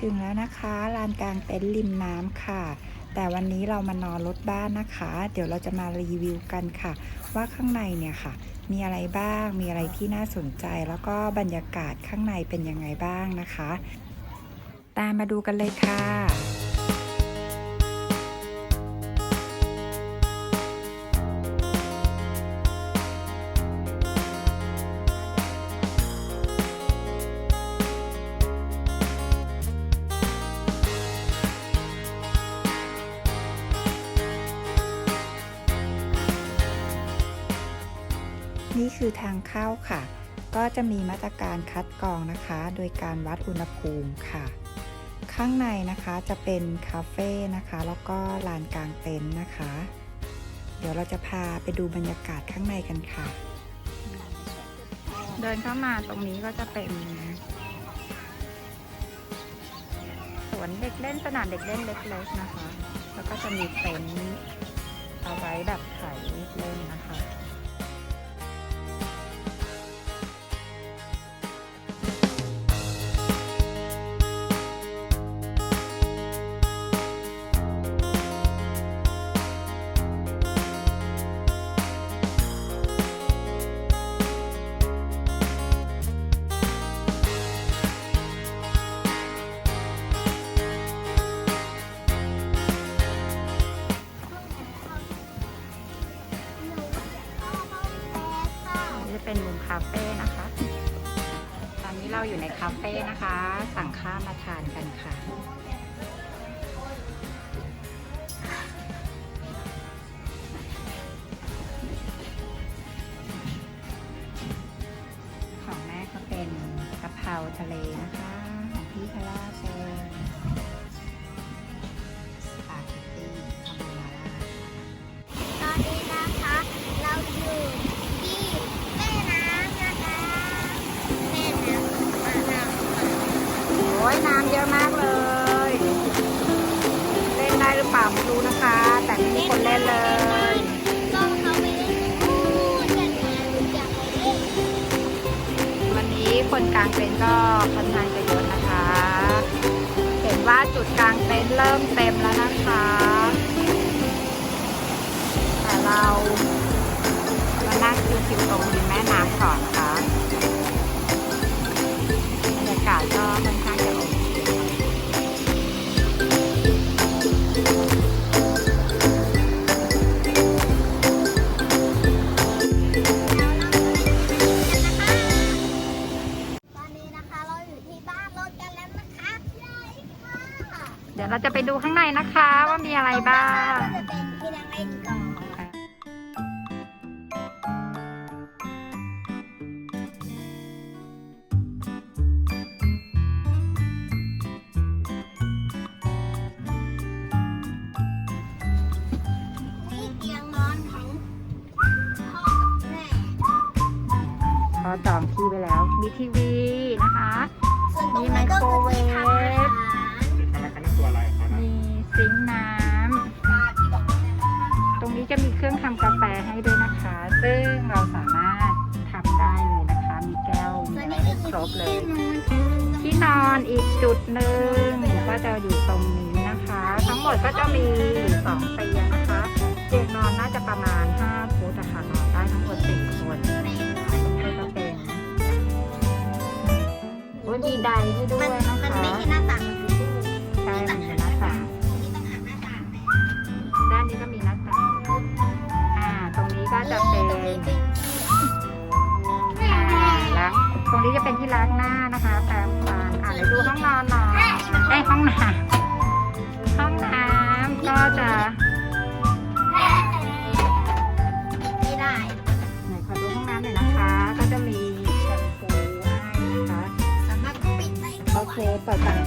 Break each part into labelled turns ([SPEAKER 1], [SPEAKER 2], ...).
[SPEAKER 1] ถึงแล้วนะคะลานกลางเต็นท์ริมน้ำค่ะ แต่วันนี้เรามานอนรถบ้านนะคะ เดี๋ยวเราจะมารีวิวกันค่ะ ว่าข้างในเนี่ยค่ะ มีอะไรบ้าง มีอะไรที่น่าสนใจ แล้วก็บรรยากาศข้างในเป็นยังไงบ้างนะคะ ตามมาดูกันเลยค่ะ นี่คือทางเข้าค่ะ ก็จะมีมาตรการคัดกรองนะคะ โดยการวัดอุณหภูมิค่ะ ข้างในนะคะจะเป็นคาเฟ่นะคะ แล้วก็ลานกลางเต็นท์นะคะ เดี๋ยวเราจะพาไปดูบรรยากาศข้างในกันค่ะ เดินเข้ามาตรงนี้ก็จะเป็นสวนเด็กเล่นสนามเด็กเล่นเล็กๆนะคะ แล้วก็จะมีเต็นท์เอาไว้แบบถ่ายเล่นนะคะ คนกลา
[SPEAKER 2] งเต็
[SPEAKER 1] นท์ก็ค่อนข้างจะเยอะนะคะ เห็นว่าจุดกลางเต็นท์เริ่มเต็มแล้วนะคะ แต่เรามานั่งชิวๆตรงริมแม่น้ำก่อนนะคะ ดูข้างในนะคะว่ามีอะไรบ้าง คื
[SPEAKER 2] อ
[SPEAKER 1] ครบเลย
[SPEAKER 2] ที่นอน
[SPEAKER 1] ที่นอนอีกจุดหนึ่งก็จะอยู่ตรงนี้นะคะ ทั้งหมดก็จะมีสองเตียงนะคะเตียงนอนน่าจะประมาณ5ฟุตอะค่ะนอนได้ทั้งหมด4คนก็จะเป็นโอ้ยมีไดให้ด้วย
[SPEAKER 2] มัน
[SPEAKER 1] นะ
[SPEAKER 2] มัน
[SPEAKER 1] คะ
[SPEAKER 2] ไม่ใช่หน้าต่างมันคือตู้
[SPEAKER 1] ใช่มันเป็นหน้าต่าง
[SPEAKER 2] ตรงนี้ต้องหันหน้าต่างไป
[SPEAKER 1] ด้านนี้ก็มีหน้าต่างอ่า ตรงนี้ก็จะเป็น
[SPEAKER 2] ตรงนี้
[SPEAKER 1] จะเป็นที่ล้างหน้านะคะแปรงฟันอ่าเดี๋ยวดูห้องนอนหน่อยเอ้ยห้องน้ำห้องน้ำก็จะ
[SPEAKER 2] ไม่ได้
[SPEAKER 1] ไหนขอดูห้องน้ำหน่อยนะคะ ก็จะมีแชมพูให้นะคะ
[SPEAKER 2] สามารถปิดได้
[SPEAKER 1] โอเคเปิดกัน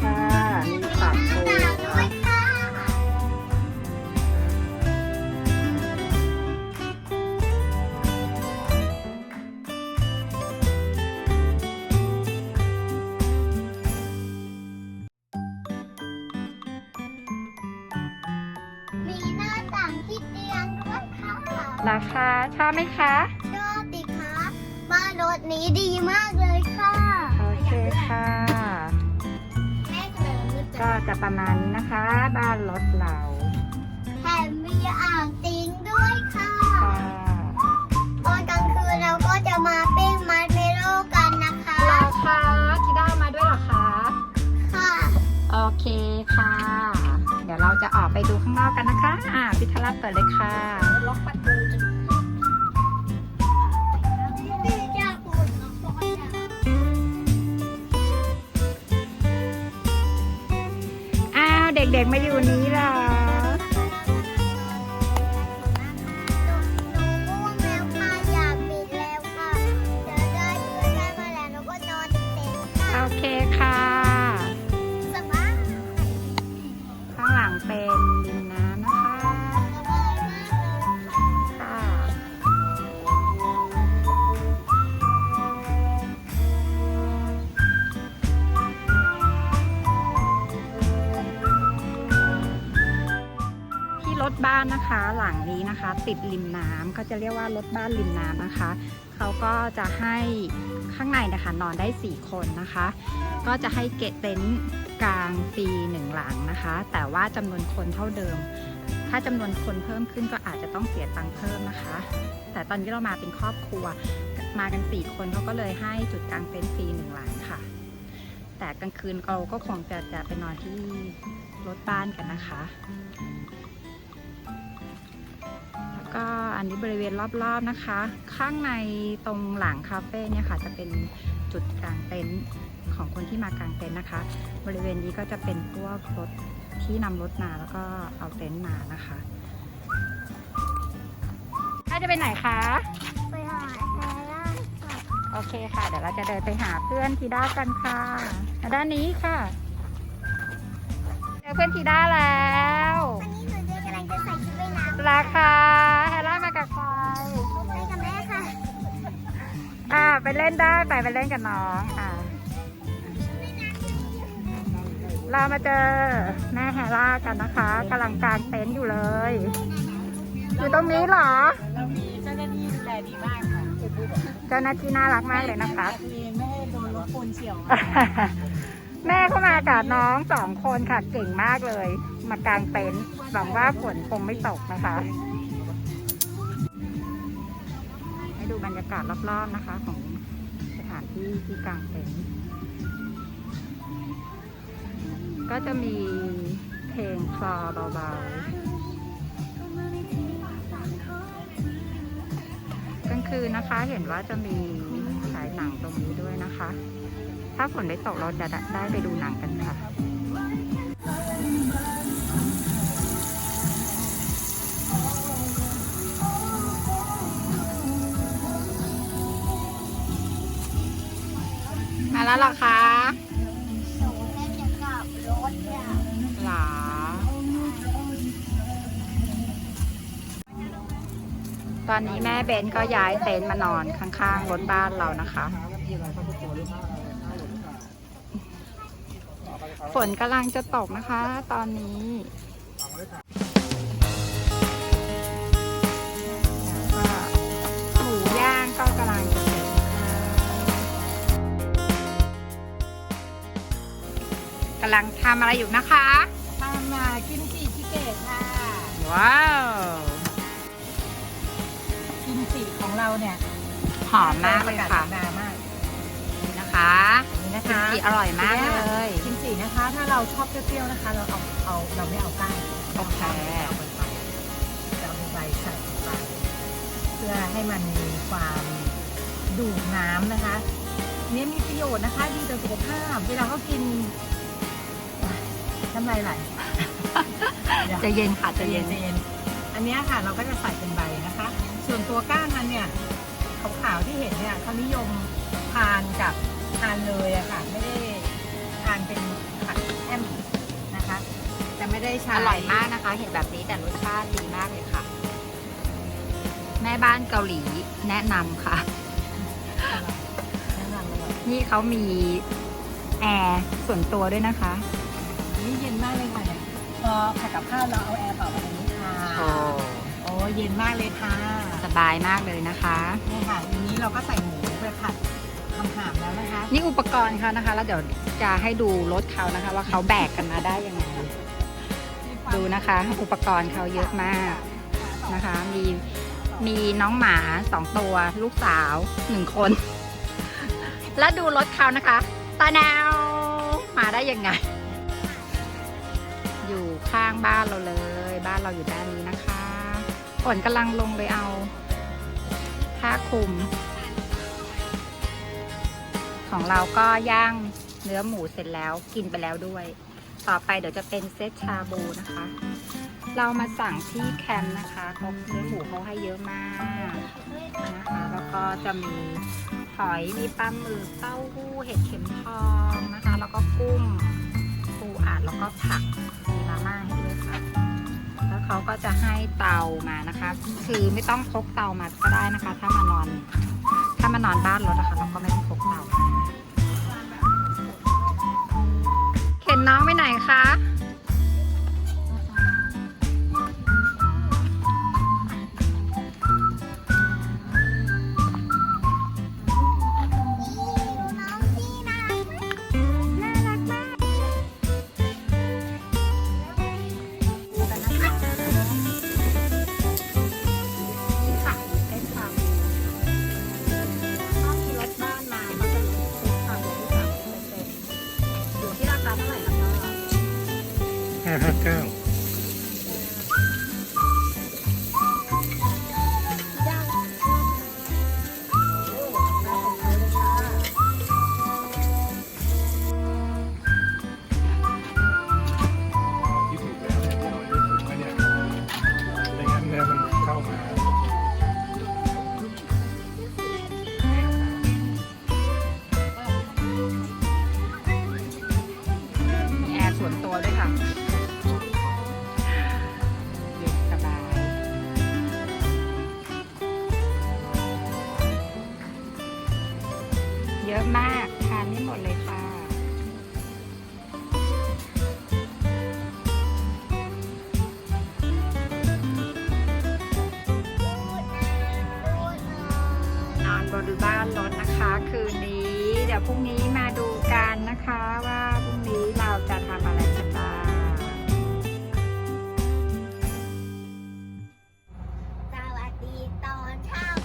[SPEAKER 1] ไหมคะ
[SPEAKER 2] ชอบติคะบ้านรถนี้ดีมากเลยค่ะ
[SPEAKER 1] โอเคค่ะ
[SPEAKER 2] แม่จะแบบมืด
[SPEAKER 1] ก็จะประมาณนี้นะคะ บ้านรถเรา
[SPEAKER 2] แถมมีอ่างติงด้วยค่ะ
[SPEAKER 1] ค่ะ
[SPEAKER 2] ตอนกลางคืนเราก็จะมาปิ้งมัดเมโลกันนะคะ
[SPEAKER 1] ราคาคิด้ามาด้วยเหรอคะ
[SPEAKER 2] ค่ะ
[SPEAKER 1] โอเคค่ะ เดี๋ยวเราจะออกไปดูข้างนอกกันนะคะ อ่าพิทารัตเปิดเลยค่ะ
[SPEAKER 2] ล็อกประตู ด็ก
[SPEAKER 1] ๆมาอยู่นี้เห
[SPEAKER 2] นะคะ ติ
[SPEAKER 1] ดริมน้ำเขาจะเรียกว่ารถบ้านริมน้ำนะคะเขาก็จะให้ข้างในนะคะนอนได้ 4 คนนะคะ ก็จะให้เกะเต็นท์กลางฟรีหนึ่งหลังนะคะ แต่ว่าจำนวนคนเท่าเดิม ถ้าจำนวนคนเพิ่มขึ้นก็อาจจะต้องเสียตังค์เพิ่มนะคะ แต่ตอนนี้เรามาเป็นครอบครัวมากัน 4 คนเขาก็เลยให้จุดกลางเต็นท์ฟรีหนึ่งหลังค่ะ แต่กลางคืนเราก็คงจะจะไปนอนที่รถบ้านกันนะคะ ก็อันนี้บริเวณรอบๆนะคะ ข้างในตรงหลังคาเฟ่เนี่ยค่ะ จะเป็นจุดกางเต็นท์ของคนที่มากางเต็นท์นะคะ บริเวณนี้ก็จะเป็นพวกรถที่นำรถมาแล้วก็เอาเต็นท์มานะคะถ้าจะไปไหนคะ
[SPEAKER 2] ไปหาแฮร่าค่ะ
[SPEAKER 1] โอเคค่ะ เดี๋ยวเราจะเดินไปหาเพื่อนทีด้ากันค่ะด้านนี้ค่ะเจอเพื่อนทีด้าแล้ว
[SPEAKER 2] วันนี้หนูจะกำลังจะใส่ชุดว่ายน้ำ
[SPEAKER 1] ราคาแฮร่ามากับใคร
[SPEAKER 2] ไปกับแม่ค่ะ
[SPEAKER 1] อ่าไปเล่นได้ไปไปเล่นกับน้อง อ่า เรามาเจอแม่แฮร่ากันนะคะกำลังกางเต็นท์อยู่เลย อยู่ตรงนี้เหรอ
[SPEAKER 3] เรามีเจ้าหน้าที่ดูแลดีมากค่ะ
[SPEAKER 1] เจ้าหน้าที่น่ารักมากเลยนะคะ
[SPEAKER 3] มีไม่ให้โดนรถปูนเฉียว
[SPEAKER 1] แม่เข้ามากับน้องสองคนค่ะเก่งมากเลย มากางเต็นท์หวังว่าฝนคงไม่ตกนะคะ บรรยากาศรอบๆนะคะ ของสถานที่ที่กลางเต็นท์ก็จะมีเพลงคลอเบาๆกลางคืนนะคะเห็นว่าจะมีฉายหนังตรงนี้ด้วยนะคะ ถ้าฝนไม่ตกเราจะได้ไปดูหนังกันค่ะ แล้วเหรอคะ
[SPEAKER 2] หนูแม่จะกลับรถอะ
[SPEAKER 1] หรอตอนนี้แม่เบนก็ย้ายเต็นท์มานอนข้างๆรถบ้านเรานะคะ ฝนกำลังจะตกนะคะ ตอนนี้ กำลังทำอะไรอยู่นะคะ
[SPEAKER 3] ทำมากิมจิชิเกะค่ะ
[SPEAKER 1] ว้าว
[SPEAKER 3] กิมจิของเราเนี่ย
[SPEAKER 1] หอมมากเลยค่ะ
[SPEAKER 3] นามาก
[SPEAKER 1] นี่นะคะ
[SPEAKER 3] นี่นะ
[SPEAKER 1] กิม
[SPEAKER 3] คะ
[SPEAKER 1] จิอร่อยมากเลย
[SPEAKER 3] กิมจินะคะ ถ้าเราชอบเปรี้ยวๆนะคะ เราเอาเอาเราไม่เอาก้าน
[SPEAKER 1] โอเค
[SPEAKER 3] เอาไปจะเอาใบใส่ไปเพื่อให้มันมีความดูดน้ำนะคะ เนี่ยมีประโยชน์นะคะดีต่อสุขภาพ เวลาเขากิน น้ำลายไหล
[SPEAKER 1] ใจะเย็นค่ะใจะ
[SPEAKER 3] จะ
[SPEAKER 1] เย็
[SPEAKER 3] เย็
[SPEAKER 1] น
[SPEAKER 3] นๆอันเนี้ยค่ะเราก็จะใส่เป็นใบนะคะ ส่วนตัวก้านมันเนี่ยขาวๆที่เห็นเนี่ยเขานิยมทานกับทานเลยอะค่ะ ไม่ได้ทานเป็นผัดแอมนะคะ จะไม่ได้ใช้
[SPEAKER 1] อร่อยมากนะคะ เห็นแบบนี้แต่รสชาติดีมากเลยค่ะ แม่บ้านเกาหลีแนะนำค่ะ
[SPEAKER 3] แนะนำเลย
[SPEAKER 1] นี่เขามีแอร์ส่วนตัวด้วยนะคะ
[SPEAKER 3] นี่เย็นมากเลยค่ะเนี่ยพอผัดกับข้าวเราเอาแอร์เป่าแบบนี้ค่ะ
[SPEAKER 1] โอ้
[SPEAKER 3] โอ้เย็นมากเลยค่ะ
[SPEAKER 1] สบายมากเลยนะคะ
[SPEAKER 3] นี่ค่ะทีนี้เราก็ใส่หมูไปผัดทำหามแล้วนะคะ
[SPEAKER 1] นี่อุปกรณ์เขานะคะ แล้วเดี๋ยวจะให้ดูรถเขานะคะ ว่าเขาแบกกันมาได้ยังไงดูนะคะ อุปกรณ์เขาเยอะมากนะคะ มีมีน้องหมาสองตัว ลูกสาวหนึ่งคน แล้วดูรถเขานะคะตาแนวมาได้ยังไง อยู่ข้างบ้านเราเลย บ้านเราอยู่ด้านนี้นะคะฝนกำลังลงเลยเอาผ้าคลุม ของเราก็ย่างเนื้อหมูเสร็จแล้วกินไปแล้วด้วย ต่อไปเดี๋ยวจะเป็นเซตชาบูนะคะ เรามาสั่งที่แคมป์นะคะเขาเนื้อหมูเขาให้เยอะมากนะคะแล้วก็จะมีหอยมีปลาหมึกเต้าหู้เห็ดเข็มทองนะคะ แล้วก็กุ้งปูอัดแล้วก็ผัก มาม่าให้ด้วยค่ะ แล้วเขาก็จะให้เตามานะคะ คือไม่ต้องพกเตามาก็ได้นะคะ ถ้ามานอน ถ้ามานอนบ้านรถนะคะเราก็ไม่ต้องพกเตา เข็นน้องไปไหนคะ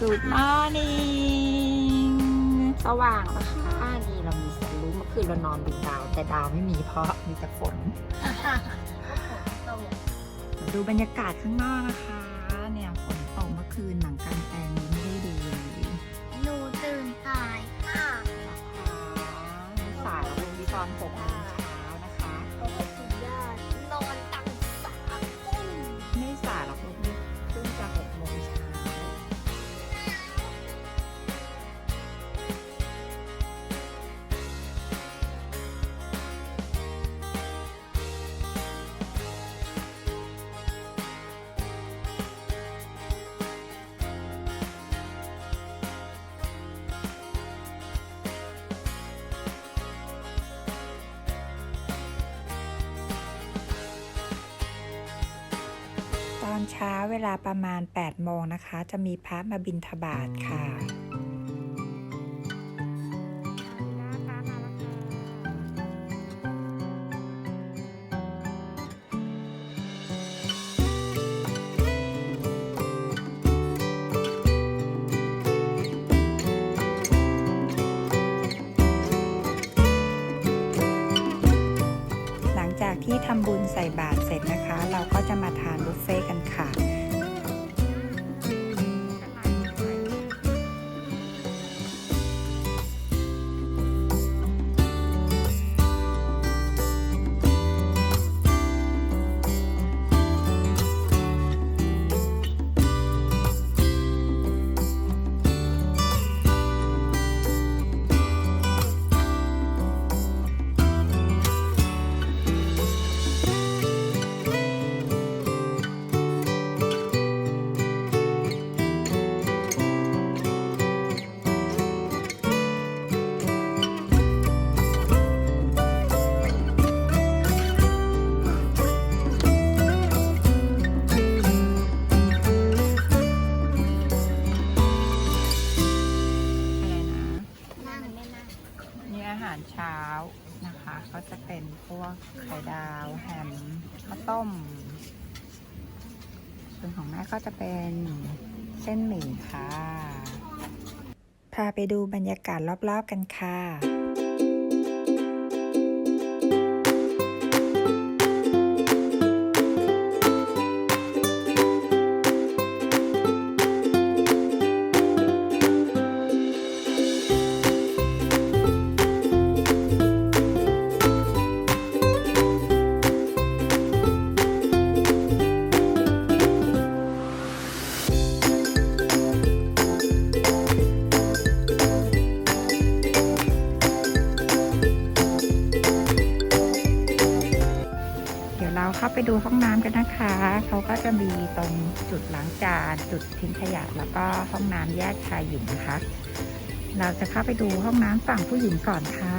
[SPEAKER 1] Good morning สว่างแล้วค่ะนี่เรามีแสงรู้เมื่อคืนเรานอนบนดาว แต่ดาวไม่มีเพราะมีแต่ฝน
[SPEAKER 2] ตก
[SPEAKER 1] ดูบรรยากาศข้างนอกนะคะ เนี่ยฝนตกเมื่อคืนหนังกลางแปลงนี้ไม่ได้ดูเลย
[SPEAKER 2] หนูตื่นสายค่ะ
[SPEAKER 1] ไม่สายแล้วลงที่ตอนหกโมง ช้าเวลาประมาณ 8 โมงนะคะ จะมีพระมาบิณฑบาตค่ะหลังจากที่ทำบุญใส่บาตรเสร็จนะคะ เราก็จะมาทานบุฟเฟ่ต์กันค่ะ
[SPEAKER 2] น
[SPEAKER 1] ส่วนของแม่ก็จะเป็นเส้นหมี่ค่ะ พาไปดูบรรยากาศรอบๆกันค่ะาไปดูห้องน้ำกันนะคะ เขาก็จะมีตรงจุดล้างจาน จุดทิ้งขยะ แล้วก็ห้องน้ำแยกชายหญิงนะคะ เราจะเข้าไปดูห้องน้ำฝั่งผู้หญิงก่อนค่ะ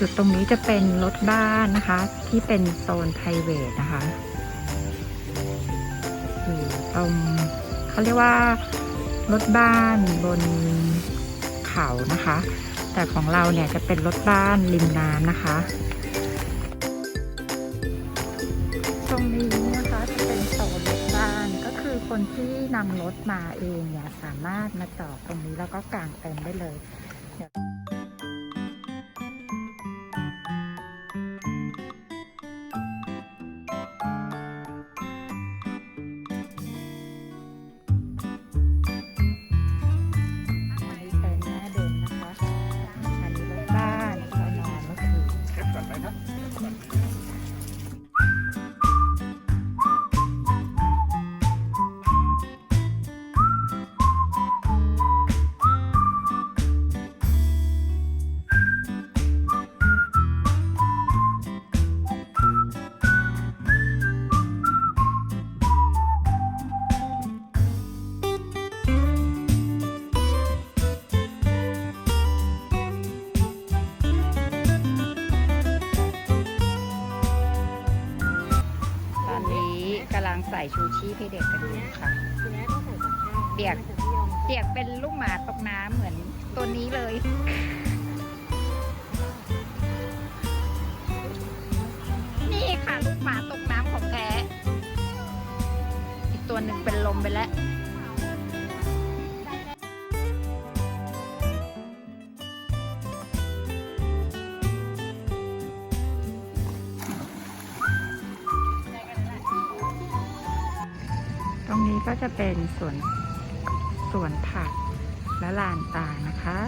[SPEAKER 1] จุดตรงนี้จะเป็นรถบ้านนะคะ ที่เป็นโซนไพรเวทนะคะอยู่ตรงเขาเรียกว่ารถบ้านบนเขานะคะ แต่ของเราเนี่ยจะเป็นรถบ้านริมน้ำนะคะตรงนี้นะคะจะเป็นโซนรถบ้านก็คือคนที่นำรถมาเองเนี่ยสามารถมาจอดตรงนี้แล้วก็กางเต็นท์ได้เลยางใส่ชูชีพให้เด็กกันอยู่ค่ะ
[SPEAKER 3] ทีแรกต้องใส่ตะกร้า
[SPEAKER 1] เปียก
[SPEAKER 3] แต่พี่ยอม
[SPEAKER 1] เปียกเป็นลูกหมาตกน้ำเหมือนตัวนี้เลย นี่ค่ะลูกหมาตกน้ำของแท้ อีกตัวหนึ่งเป็นลมไปแล้ว จะเป็นสวนสวนผักและลานตานะคะ